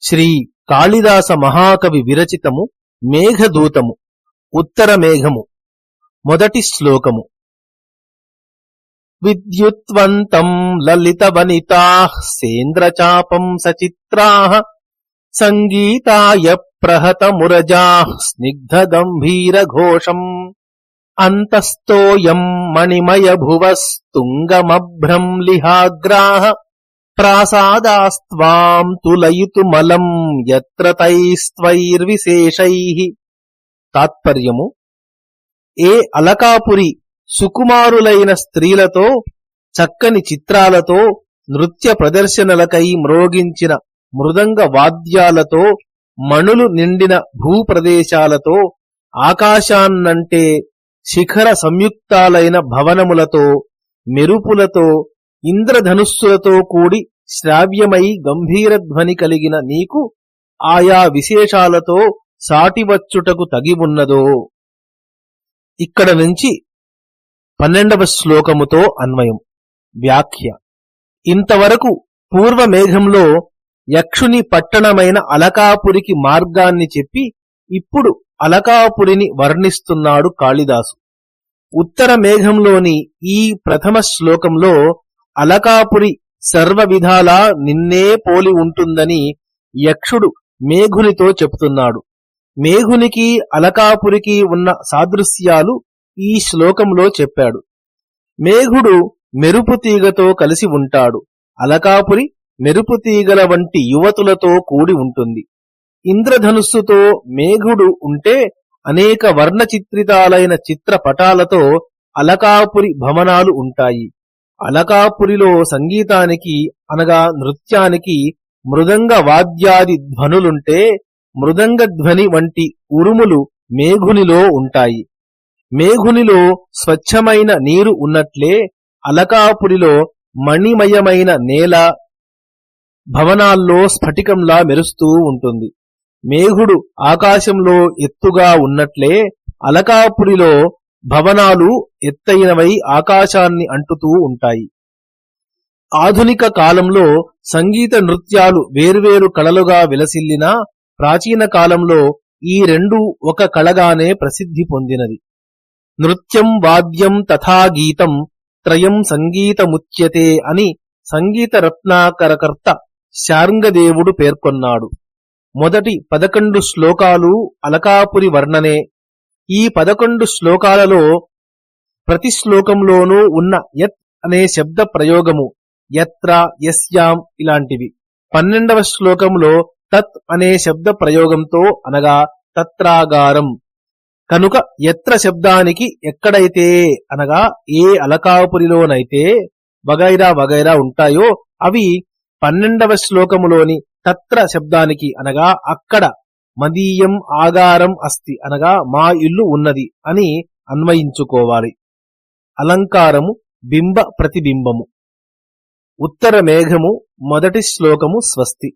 శ్రీ కాళిదాస మహాకవి విరచితము మేఘదూతము ఉత్తర మేఘము మొదటి శ్లోకము. విద్యుత్వంతం లలిత వనితా సేంద్రచాపం సచిత్రా సంగీతాయ ప్రహత మురజా స్నిగ్ధ గంభీర ఘోషం అంతస్తోయం మణిమయ భువస్తుంగమభ్రం లిహాగ్రాహ ప్రాసాదాస్వాం తులయితుమలం యత్ర తైస్త్వైర్విశేషై. తాత్పర్యము ఏ అలకాపురి సుకుమారులైన స్త్రీలతో చక్కని చిత్రాలతో నృత్య ప్రదర్శనలకై మ్రోగించిన మృదంగ వాద్యాలతో మణులు నిండిన భూప్రదేశాలతో ఆకాశాన్నంటే శిఖర సంయుక్తాలైన భవనములతో మెరుపులతో ఇంద్రధనుస్సులతో కూడి శ్రావ్యమై గంభీరధ్వని కలిగిన నీకు ఆయా విశేషాలతో సాటివచ్చుటకు తగి ఉన్నదో ఇక్కడ నుంచి పన్నెండవ శ్లోకముతో అన్వయం. వ్యాఖ్య. ఇంతవరకు పూర్వమేఘంలో యక్షుని పట్టణమైన అలకాపురికి మార్గాన్ని చెప్పి ఇప్పుడు అలకాపురిని వర్ణిస్తున్నాడు కాళిదాసు. ఉత్తర మేఘంలోని ఈ ప్రథమ శ్లోకంలో అలకాపురి సర్వ విధాలా నిన్నే పోలి ఉంటుందని యక్షుడు మేఘునితో చెప్తున్నాడు మేఘునికి అలకాపురికి ఉన్న సాదృశ్యాలు ఈ శ్లోకంలో చెప్పాడు. మేఘుడు మెరుపు తీగతో కలిసి ఉంటాడు. అలకాపురి మెరుపు తీగల వంటి యువతులతో కూడి ఉంటుంది. ఇంద్రధనుస్సుతో మేఘుడు ఉంటే అనేక వర్ణ చిత్రితాలైన చిత్రపటాలతో అలకాపురి భవనాలు ఉంటాయి. అలకాపురిలో సంగీతానికి అనగా నృత్యానికి మృదంగ వాద్యాది ధ్వనులుంటే మృదంగ ధ్వని వంటి ఉరుములు మేఘునిలో ఉంటాయి. మేఘునిలో స్వచ్ఛమైన నీరు ఉన్నట్లే అలకాపురిలో మణిమయమైన నేల భవనాల్లో స్ఫటికంలా మెరుస్తూ ఉంటుంది. మేఘుడు ఆకాశంలో ఎత్తుగా ఉన్నట్లే అలకాపురిలో భవనాలు ఎత్తైనవై ఆకాశాన్ని అంటుతూ ఉంటాయి. ఆధునిక కాలంలో సంగీత నృత్యాలు వేర్వేరు కళలుగా విలసిల్లినా ప్రాచీన కాలంలో ఈ రెండు ఒక కళగానే ప్రసిద్ధి పొందినది నృత్యం వాద్యం తథా గీతం త్రయం సంగీతముచ్యతే అని సంగీత రత్నాకరకర్త శార్ంగదేవుడు పేర్కొన్నాడు. మొదటి పదకొండు శ్లోకాలు అలకాపురి వర్ణనే ఈ పదకొండు శ్లోకాలలో ప్రతి శ్లోకంలోనూ ఉన్న యత్ అనే శబ్ద ప్రయోగము యత్ర యస్యాం ఇలాంటివి. పన్నెండవ శ్లోకంలో తత్ అనే శబ్ద ప్రయోగంతో అనగా తత్రాగారం. కనుక ఎత్ర శబ్దానికి ఎక్కడైతే అనగా ఏ అలకాపురిలోనైతే వగైరా వగైరా ఉంటాయో అవి పన్నెండవ శ్లోకములోని తత్ర శబ్దానికి అనగా అక్కడ మదీయం ఆగారం అస్తి అనగా మా ఇల్లు ఉన్నది అని అన్వయించుకోవాలి. అలంకారము బింబ ప్రతిబింబము. ఉత్తర మేఘము మొదటి శ్లోకము స్వస్తి.